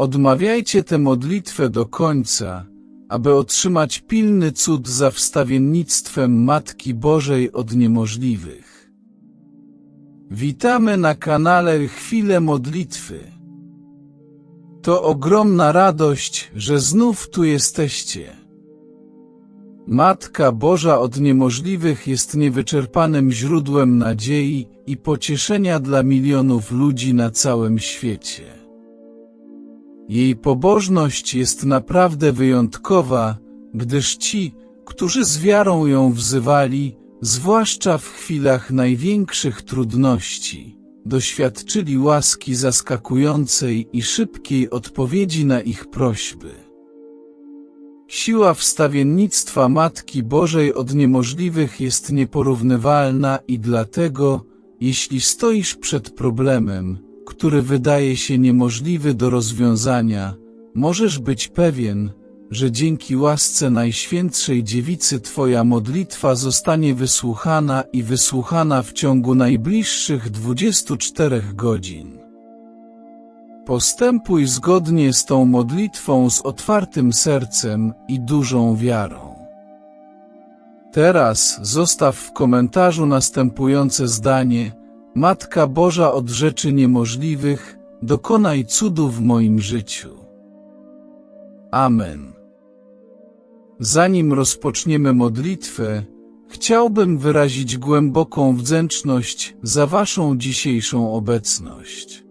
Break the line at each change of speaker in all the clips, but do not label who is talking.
Odmawiajcie tę modlitwę do końca, aby otrzymać pilny cud za wstawiennictwem Matki Bożej od niemożliwych. Witamy na kanale Chwile Modlitwy. To ogromna radość, że znów tu jesteście. Matka Boża od niemożliwych jest niewyczerpanym źródłem nadziei i pocieszenia dla milionów ludzi na całym świecie. Jej pobożność jest naprawdę wyjątkowa, gdyż ci, którzy z wiarą ją wzywali, zwłaszcza w chwilach największych trudności, doświadczyli łaski zaskakującej i szybkiej odpowiedzi na ich prośby. Siła wstawiennictwa Matki Bożej od niemożliwych jest nieporównywalna i dlatego, jeśli stoisz przed problemem, który wydaje się niemożliwy do rozwiązania, możesz być pewien, że dzięki łasce Najświętszej Dziewicy Twoja modlitwa zostanie wysłuchana i wysłuchana w ciągu najbliższych 24 godzin. Postępuj zgodnie z tą modlitwą z otwartym sercem i dużą wiarą. Teraz zostaw w komentarzu następujące zdanie: Matka Boża od rzeczy niemożliwych, dokonaj cudu w moim życiu. Amen. Zanim rozpoczniemy modlitwę, chciałbym wyrazić głęboką wdzięczność za Waszą dzisiejszą obecność.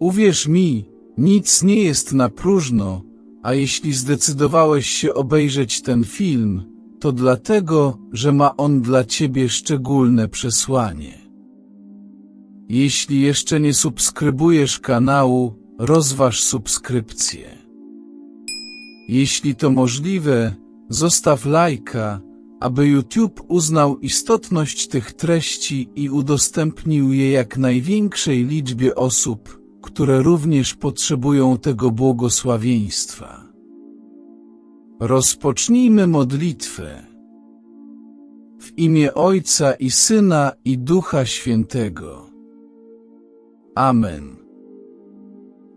Uwierz mi, nic nie jest na próżno, a jeśli zdecydowałeś się obejrzeć ten film, to dlatego, że ma on dla Ciebie szczególne przesłanie. Jeśli jeszcze nie subskrybujesz kanału, rozważ subskrypcję. Jeśli to możliwe, zostaw lajka, aby YouTube uznał istotność tych treści i udostępnił je jak największej liczbie osób, które również potrzebują tego błogosławieństwa. Rozpocznijmy modlitwę. W imię Ojca i Syna i Ducha Świętego. Amen.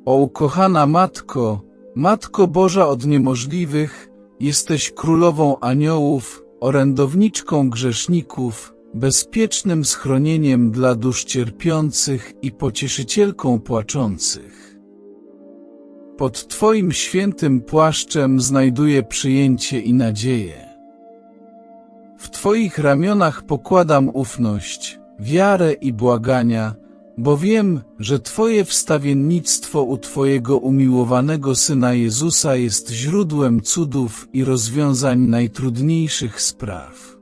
O ukochana Matko, Matko Boża od niemożliwych, jesteś królową aniołów, orędowniczką grzeszników, bezpiecznym schronieniem dla dusz cierpiących i pocieszycielką płaczących. Pod Twoim świętym płaszczem znajduję przyjęcie i nadzieję. W Twoich ramionach pokładam ufność, wiarę i błagania, bo wiem, że Twoje wstawiennictwo u Twojego umiłowanego Syna Jezusa jest źródłem cudów i rozwiązań najtrudniejszych spraw.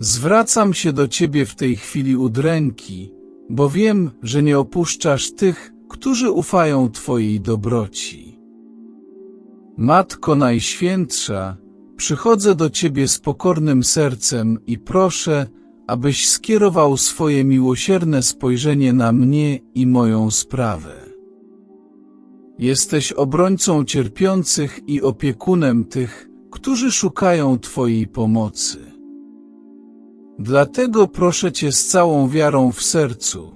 Zwracam się do Ciebie w tej chwili udręki, bo wiem, że nie opuszczasz tych, którzy ufają Twojej dobroci. Matko Najświętsza, przychodzę do Ciebie z pokornym sercem i proszę, abyś skierował swoje miłosierne spojrzenie na mnie i moją sprawę. Jesteś obrońcą cierpiących i opiekunem tych, którzy szukają Twojej pomocy. Dlatego proszę Cię z całą wiarą w sercu,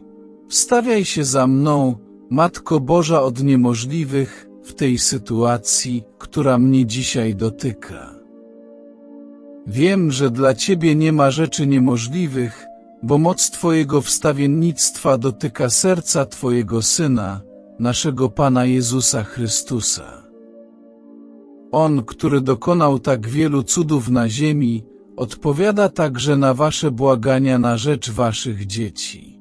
wstawiaj się za mną, Matko Boża od niemożliwych, w tej sytuacji, która mnie dzisiaj dotyka. Wiem, że dla Ciebie nie ma rzeczy niemożliwych, bo moc Twojego wstawiennictwa dotyka serca Twojego Syna, naszego Pana Jezusa Chrystusa. On, który dokonał tak wielu cudów na ziemi, odpowiada także na Wasze błagania na rzecz Waszych dzieci.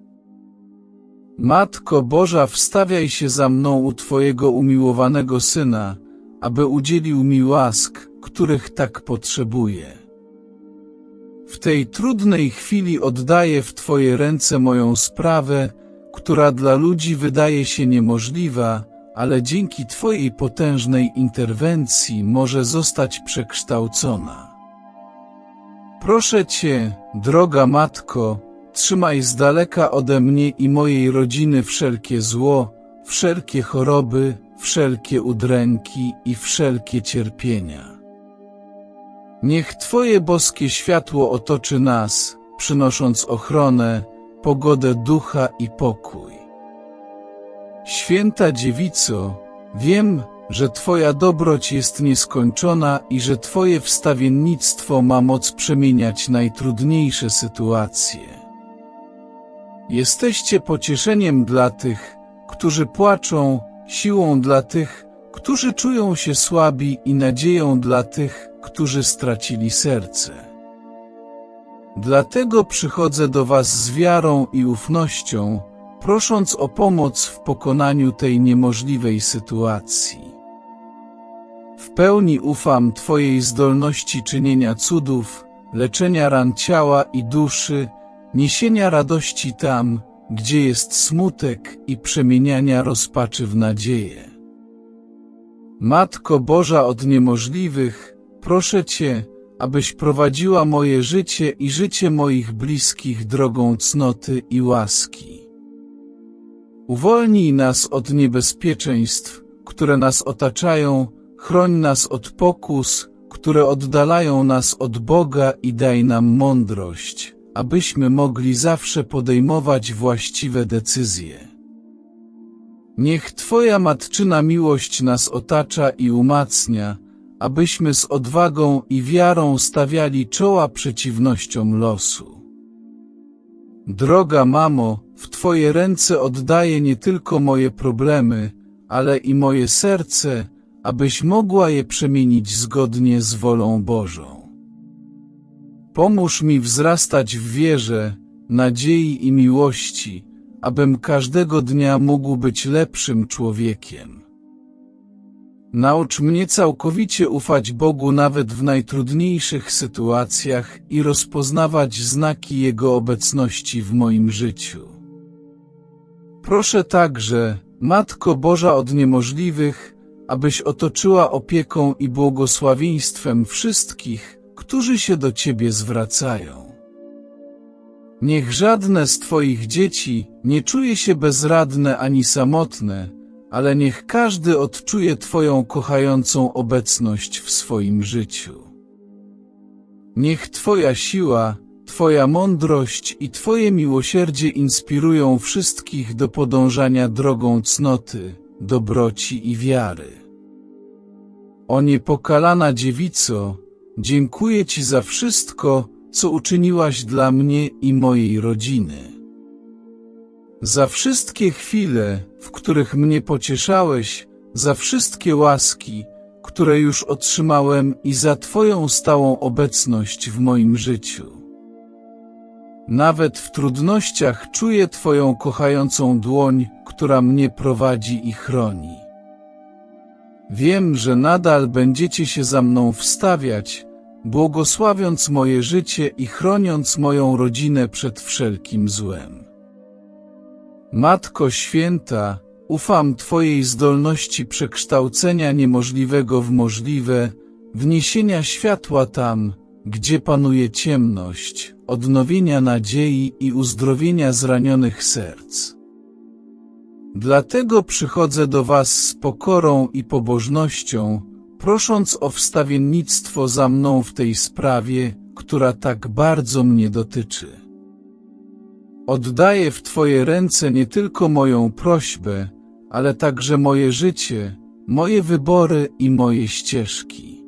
Matko Boża, wstawiaj się za mną u Twojego umiłowanego Syna, aby udzielił mi łask, których tak potrzebuję. W tej trudnej chwili oddaję w Twoje ręce moją sprawę, która dla ludzi wydaje się niemożliwa, ale dzięki Twojej potężnej interwencji może zostać przekształcona. Proszę Cię, droga Matko, trzymaj z daleka ode mnie i mojej rodziny wszelkie zło, wszelkie choroby, wszelkie udręki i wszelkie cierpienia. Niech Twoje boskie światło otoczy nas, przynosząc ochronę, pogodę ducha i pokój. Święta Dziewico, wiem, że Twoja dobroć jest nieskończona i że Twoje wstawiennictwo ma moc przemieniać najtrudniejsze sytuacje. Jesteście pocieszeniem dla tych, którzy płaczą, siłą dla tych, którzy czują się słabi i nadzieją dla tych, którzy stracili serce. Dlatego przychodzę do Was z wiarą i ufnością, prosząc o pomoc w pokonaniu tej niemożliwej sytuacji. W pełni ufam Twojej zdolności czynienia cudów, leczenia ran ciała i duszy, niesienia radości tam, gdzie jest smutek i przemieniania rozpaczy w nadzieję. Matko Boża od niemożliwych, proszę Cię, abyś prowadziła moje życie i życie moich bliskich drogą cnoty i łaski. Uwolnij nas od niebezpieczeństw, które nas otaczają, chroń nas od pokus, które oddalają od od Boga i daj nam mądrość, abyśmy mogli zawsze podejmować właściwe decyzje. Niech Twoja matczyna miłość nas otacza i umacnia, abyśmy z odwagą i wiarą stawiali czoła przeciwnościom losu. Droga mamo, w Twoje ręce oddaję nie tylko moje problemy, ale i moje serce, abyś mogła je przemienić zgodnie z wolą Bożą. Pomóż mi wzrastać w wierze, nadziei i miłości, abym każdego dnia mógł być lepszym człowiekiem. Naucz mnie całkowicie ufać Bogu nawet w najtrudniejszych sytuacjach i rozpoznawać znaki Jego obecności w moim życiu. Proszę także, Matko Boża od niemożliwych, abyś otoczyła opieką i błogosławieństwem wszystkich, którzy się do Ciebie zwracają. Niech żadne z Twoich dzieci nie czuje się bezradne ani samotne, ale niech każdy odczuje Twoją kochającą obecność w swoim życiu. Niech Twoja siła, Twoja mądrość i Twoje miłosierdzie inspirują wszystkich do podążania drogą cnoty, dobroci i wiary. O niepokalana dziewico, dziękuję Ci za wszystko, co uczyniłaś dla mnie i mojej rodziny. Za wszystkie chwile, w których mnie pocieszałeś, za wszystkie łaski, które już otrzymałem i za Twoją stałą obecność w moim życiu. Nawet w trudnościach czuję Twoją kochającą dłoń, która mnie prowadzi i chroni. Wiem, że nadal będziecie się za mną wstawiać, błogosławiąc moje życie i chroniąc moją rodzinę przed wszelkim złem. Matko Święta, ufam Twojej zdolności przekształcenia niemożliwego w możliwe, wniesienia światła tam, gdzie panuje ciemność, odnowienia nadziei i uzdrowienia zranionych serc. Dlatego przychodzę do Was z pokorą i pobożnością, prosząc o wstawiennictwo za mną w tej sprawie, która tak bardzo mnie dotyczy. Oddaję w Twoje ręce nie tylko moją prośbę, ale także moje życie, moje wybory i moje ścieżki.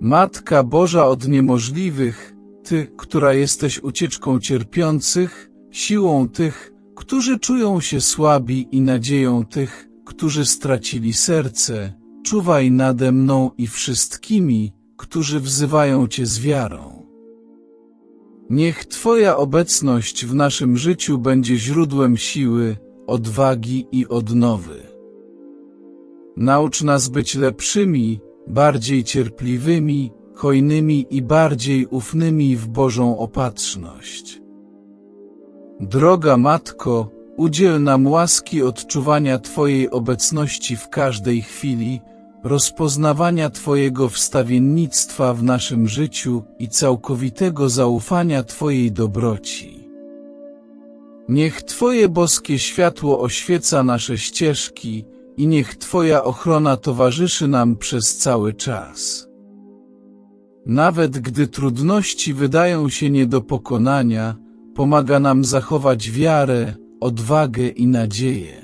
Matka Boża od niemożliwych, Ty, która jesteś ucieczką cierpiących, siłą tych, którzy czują się słabi i nadzieją tych, którzy stracili serce, czuwaj nade mną i wszystkimi, którzy wzywają Cię z wiarą. Niech Twoja obecność w naszym życiu będzie źródłem siły, odwagi i odnowy. Naucz nas być lepszymi, bardziej cierpliwymi, hojnymi i bardziej ufnymi w Bożą opatrzność. Droga Matko, udziel nam łaski odczuwania Twojej obecności w każdej chwili, rozpoznawania Twojego wstawiennictwa w naszym życiu i całkowitego zaufania Twojej dobroci. Niech Twoje boskie światło oświeca nasze ścieżki i niech Twoja ochrona towarzyszy nam przez cały czas. Nawet gdy trudności wydają się nie do pokonania, pomaga nam zachować wiarę, odwagę i nadzieję.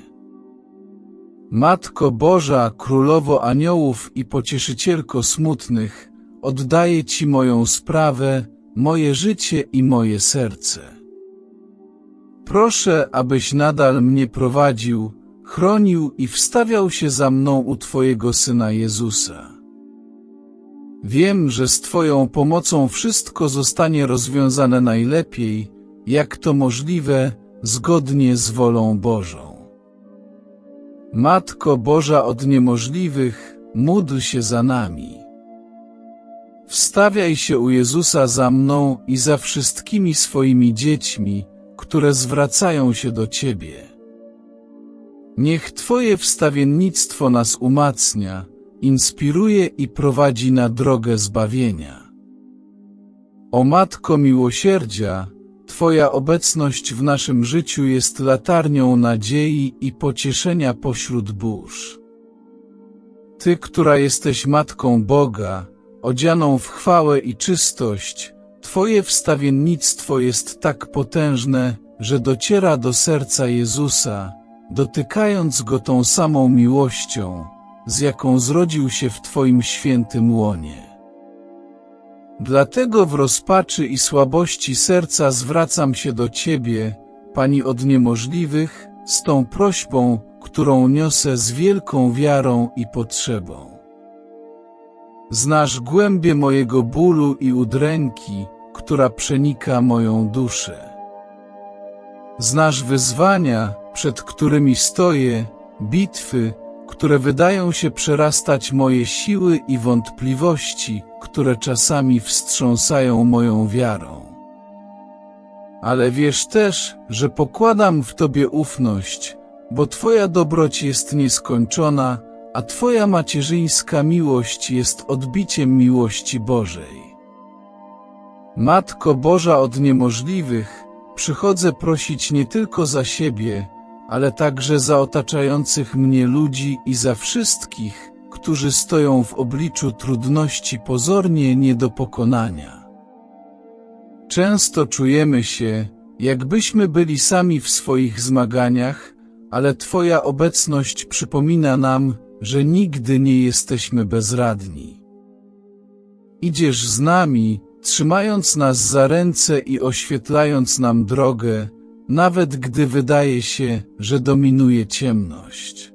Matko Boża, Królowo Aniołów i Pocieszycielko smutnych, oddaję Ci moją sprawę, moje życie i moje serce. Proszę, abyś nadal mnie prowadził, chronił i wstawiał się za mną u Twojego Syna Jezusa. Wiem, że z Twoją pomocą wszystko zostanie rozwiązane najlepiej, jak to możliwe, zgodnie z wolą Bożą. Matko Boża od niemożliwych, módl się za nami. Wstawiaj się u Jezusa za mną i za wszystkimi swoimi dziećmi, które zwracają się do Ciebie. Niech Twoje wstawiennictwo nas umacnia, inspiruje i prowadzi na drogę zbawienia. O Matko Miłosierdzia, Twoja obecność w naszym życiu jest latarnią nadziei i pocieszenia pośród burz. Ty, która jesteś Matką Boga, odzianą w chwałę i czystość, Twoje wstawiennictwo jest tak potężne, że dociera do serca Jezusa, dotykając Go tą samą miłością, z jaką zrodził się w Twoim świętym łonie. Dlatego w rozpaczy i słabości serca zwracam się do Ciebie, Pani od niemożliwych, z tą prośbą, którą niosę z wielką wiarą i potrzebą. Znasz głębie mojego bólu i udręki, która przenika moją duszę. Znasz wyzwania, przed którymi stoję, bitwy, które wydają się przerastać moje siły i wątpliwości, które czasami wstrząsają moją wiarą. Ale wiesz też, że pokładam w Tobie ufność, bo Twoja dobroć jest nieskończona, a Twoja macierzyńska miłość jest odbiciem miłości Bożej. Matko Boża od niemożliwych, przychodzę prosić nie tylko za siebie, ale także za otaczających mnie ludzi i za wszystkich, którzy stoją w obliczu trudności pozornie nie do pokonania. Często czujemy się, jakbyśmy byli sami w swoich zmaganiach, ale Twoja obecność przypomina nam, że nigdy nie jesteśmy bezradni. Idziesz z nami, trzymając nas za ręce i oświetlając nam drogę, nawet gdy wydaje się, że dominuje ciemność.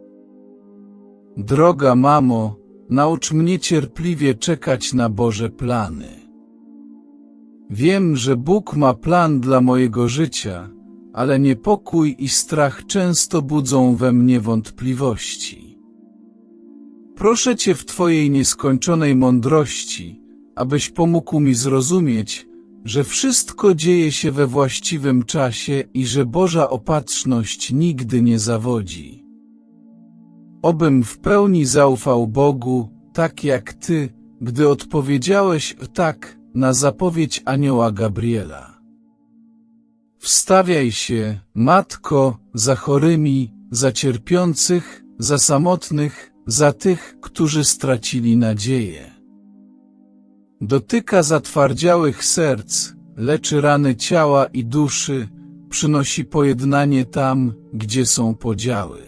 Droga mamo, naucz mnie cierpliwie czekać na Boże plany. Wiem, że Bóg ma plan dla mojego życia, ale niepokój i strach często budzą we mnie wątpliwości. Proszę Cię w Twojej nieskończonej mądrości, abyś pomógł mi zrozumieć, że wszystko dzieje się we właściwym czasie i że Boża opatrzność nigdy nie zawodzi. Obym w pełni zaufał Bogu, tak jak Ty, gdy odpowiedziałeś tak na zapowiedź anioła Gabriela. Wstawiaj się, Matko, za chorymi, za cierpiących, za samotnych, za tych, którzy stracili nadzieję. Dotyka zatwardziałych serc, leczy rany ciała i duszy, przynosi pojednanie tam, gdzie są podziały.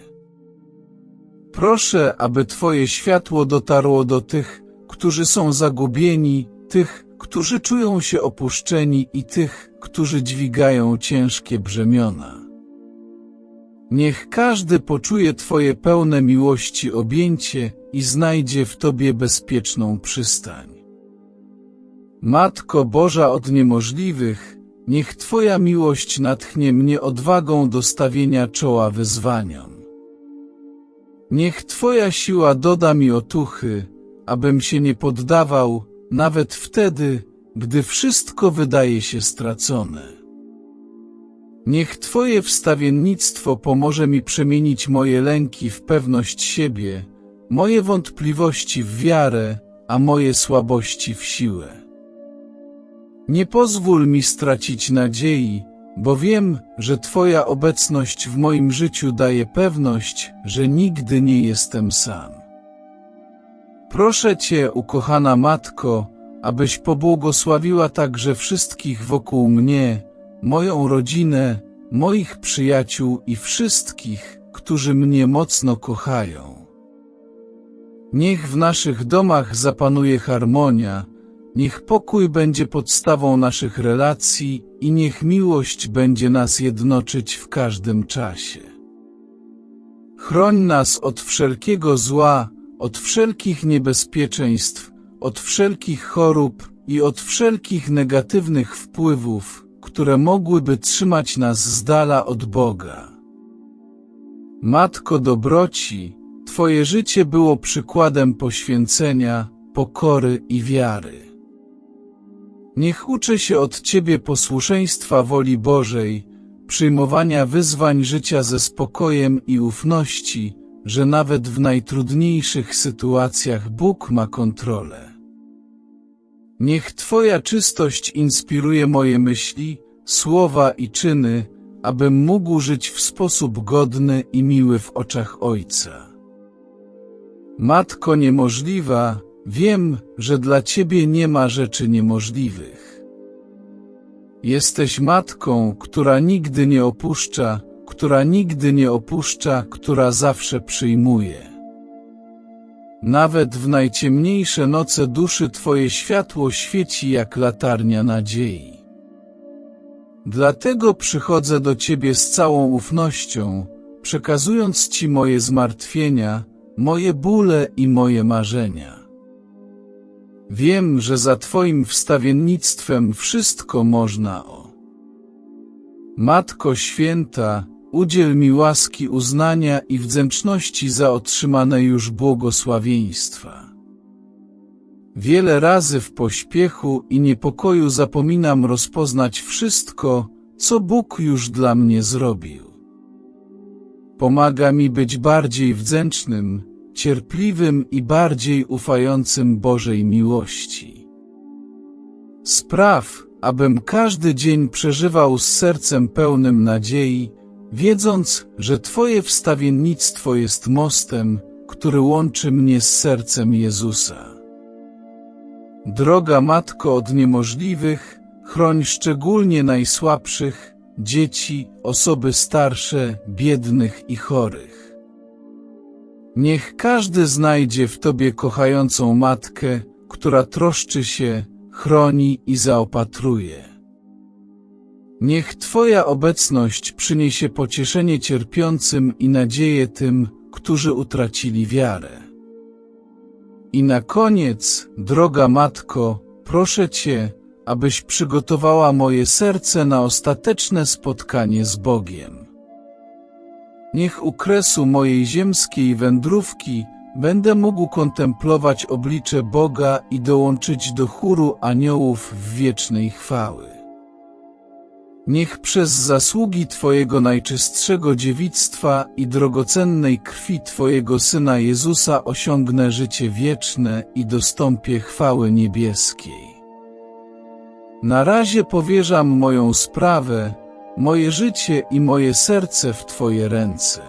Proszę, aby Twoje światło dotarło do tych, którzy są zagubieni, tych, którzy czują się opuszczeni i tych, którzy dźwigają ciężkie brzemiona. Niech każdy poczuje Twoje pełne miłości objęcie i znajdzie w Tobie bezpieczną przystań. Matko Boża od niemożliwych, niech Twoja miłość natchnie mnie odwagą do stawienia czoła wyzwaniom. Niech Twoja siła doda mi otuchy, abym się nie poddawał, nawet wtedy, gdy wszystko wydaje się stracone. Niech Twoje wstawiennictwo pomoże mi przemienić moje lęki w pewność siebie, moje wątpliwości w wiarę, a moje słabości w siłę. Nie pozwól mi stracić nadziei, bo wiem, że Twoja obecność w moim życiu daje pewność, że nigdy nie jestem sam. Proszę Cię, ukochana Matko, abyś pobłogosławiła także wszystkich wokół mnie, moją rodzinę, moich przyjaciół i wszystkich, którzy mnie mocno kochają. Niech w naszych domach zapanuje harmonia, niech pokój będzie podstawą naszych relacji i niech miłość będzie nas jednoczyć w każdym czasie. Chroń nas od wszelkiego zła, od wszelkich niebezpieczeństw, od wszelkich chorób i od wszelkich negatywnych wpływów, które mogłyby trzymać nas z dala od Boga. Matko dobroci, Twoje życie było przykładem poświęcenia, pokory i wiary. Niech uczę się od Ciebie posłuszeństwa woli Bożej, przyjmowania wyzwań życia ze spokojem i ufności, że nawet w najtrudniejszych sytuacjach Bóg ma kontrolę. Niech Twoja czystość inspiruje moje myśli, słowa i czyny, abym mógł żyć w sposób godny i miły w oczach Ojca. Matko niemożliwa, wiem, że dla Ciebie nie ma rzeczy niemożliwych. Jesteś matką, która nigdy nie opuszcza, która nigdy nie opuszcza, która zawsze przyjmuje. Nawet w najciemniejsze noce duszy Twoje światło świeci jak latarnia nadziei. Dlatego przychodzę do Ciebie z całą ufnością, przekazując Ci moje zmartwienia, moje bóle i moje marzenia. Wiem, że za Twoim wstawiennictwem wszystko można o. Matko Święta, udziel mi łaski uznania i wdzięczności za otrzymane już błogosławieństwa. Wiele razy w pośpiechu i niepokoju zapominam rozpoznać wszystko, co Bóg już dla mnie zrobił. Pomaga mi być bardziej wdzięcznym, cierpliwym i bardziej ufającym Bożej miłości. Spraw, abym każdy dzień przeżywał z sercem pełnym nadziei, wiedząc, że Twoje wstawiennictwo jest mostem, który łączy mnie z sercem Jezusa. Droga Matko od niemożliwych, chroń szczególnie najsłabszych, dzieci, osoby starsze, biednych i chorych. Niech każdy znajdzie w Tobie kochającą matkę, która troszczy się, chroni i zaopatruje. Niech Twoja obecność przyniesie pocieszenie cierpiącym i nadzieję tym, którzy utracili wiarę. I na koniec, droga Matko, proszę Cię, abyś przygotowała moje serce na ostateczne spotkanie z Bogiem. Niech u kresu mojej ziemskiej wędrówki będę mógł kontemplować oblicze Boga i dołączyć do chóru aniołów w wiecznej chwały. Niech przez zasługi Twojego najczystszego dziewictwa i drogocennej krwi Twojego Syna Jezusa osiągnę życie wieczne i dostąpię chwały niebieskiej. Na razie powierzam moją sprawę, moje życie i moje serce w Twoje ręce.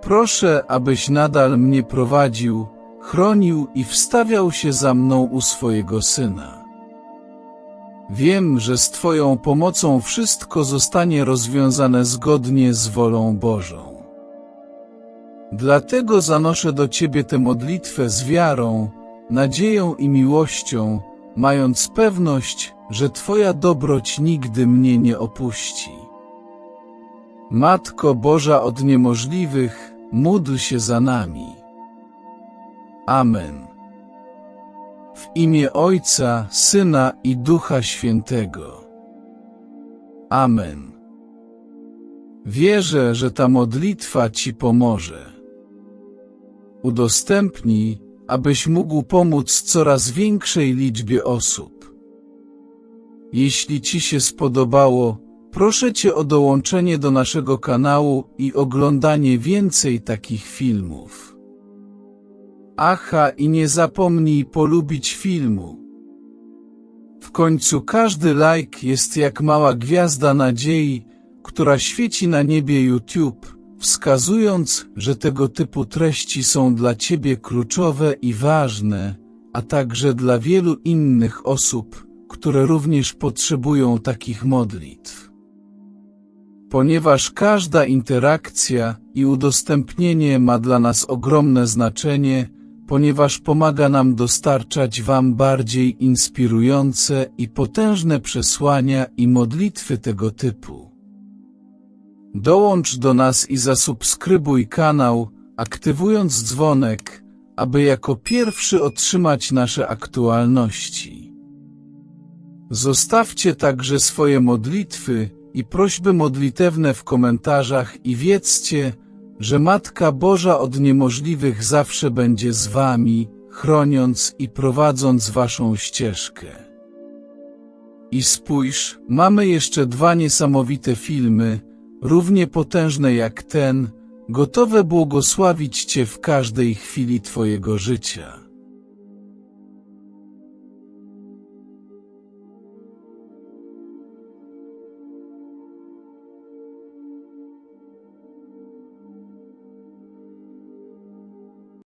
Proszę, abyś nadal mnie prowadził, chronił i wstawiał się za mną u swojego Syna. Wiem, że z Twoją pomocą wszystko zostanie rozwiązane zgodnie z wolą Bożą. Dlatego zanoszę do Ciebie tę modlitwę z wiarą, nadzieją i miłością, mając pewność, że Twoja dobroć nigdy mnie nie opuści. Matko Boża od niemożliwych, módl się za nami. Amen. W imię Ojca, Syna i Ducha Świętego. Amen. Wierzę, że ta modlitwa Ci pomoże. Udostępnij, abyś mógł pomóc coraz większej liczbie osób. Jeśli Ci się spodobało, proszę Cię o dołączenie do naszego kanału i oglądanie więcej takich filmów. Aha i nie zapomnij polubić filmu. W końcu każdy like jest jak mała gwiazda nadziei, która świeci na niebie YouTube, wskazując, że tego typu treści są dla Ciebie kluczowe i ważne, a także dla wielu innych osób, które również potrzebują takich modlitw. ponieważ każda interakcja i udostępnienie ma dla nas ogromne znaczenie, ponieważ pomaga nam dostarczać Wam bardziej inspirujące i potężne przesłania i modlitwy tego typu. Dołącz do nas i zasubskrybuj kanał, aktywując dzwonek, aby jako pierwszy otrzymać nasze aktualności. Zostawcie także swoje modlitwy i prośby modlitewne w komentarzach i wiedzcie, że Matka Boża od niemożliwych zawsze będzie z wami, chroniąc i prowadząc waszą ścieżkę. I spójrz, mamy jeszcze dwa niesamowite filmy, równie potężne jak ten, gotowe błogosławić Cię w każdej chwili Twojego życia.